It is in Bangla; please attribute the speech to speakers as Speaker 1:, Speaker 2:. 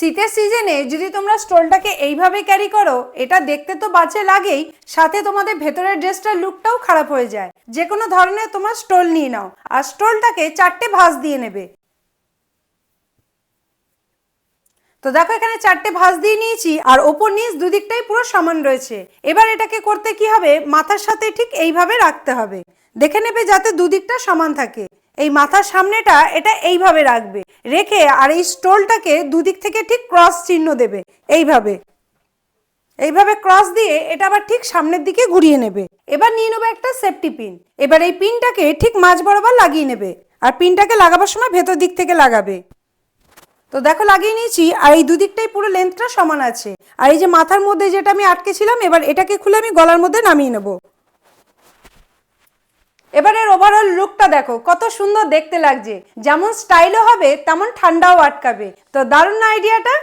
Speaker 1: শীতের সিজনে যদি তোমরা স্টলটাকে এইভাবে ক্যারি করো, এটা দেখতে তো বাজে লাগেই, সাথে তোমাদের ভেতরের ড্রেসটার লুকটাও খারাপ হয়ে যায়। যে কোনো ধরনের তোমার স্টোল নিয়ে নাও, আর স্টোলটাকে চারটে ভাঁজ দিয়ে নেবে। তো দেখো, এখানে চারটে ভাঁজ দিয়ে নিয়েছি, আর ওপর নিচ দুদিকটাই পুরো সমান রয়েছে। এবার এটাকে করতে কি হবে? মাথার সাথে ঠিক এইভাবে রাখতে হবে। দেখে নেবে যাতে দুদিকটা সমান থাকে। এই মাথার সামনেটা এটা এইভাবে রাখবে। রেখে আর এই স্টোলটাকে দুদিক থেকে ঠিক ক্রস চিহ্ন দেবে। এইভাবে। এইভাবে ক্রস দিয়ে এটা আবার ঠিক সামনের দিকে ঘুরিয়ে নেবে। এবার নিয়ে নেবে একটা সেফটি পিন। এবার এই পিনটাকে ঠিক মাঝ বরাবর লাগিয়ে নেবে। আর পিনটাকে লাগাবার সময় ভেতর দিক থেকে লাগাবে। তো দেখো লাগিয়ে নিয়েছি, আর এই দুদিকটাই পুরো লেন্থটা সমান আছে। আর এই যে মাথার মধ্যে যেটা আমি আটকেছিলাম, এবার এটাকে খুলে আমি গলার মধ্যে নামিয়ে নেব। এবারের ওভারঅল লুকটা দেখো, কত সুন্দর দেখতে লাগছে। যেমন স্টাইলও হবে, তেমন ঠান্ডাও আটকাবে। তো দারুণ না আইডিয়াটা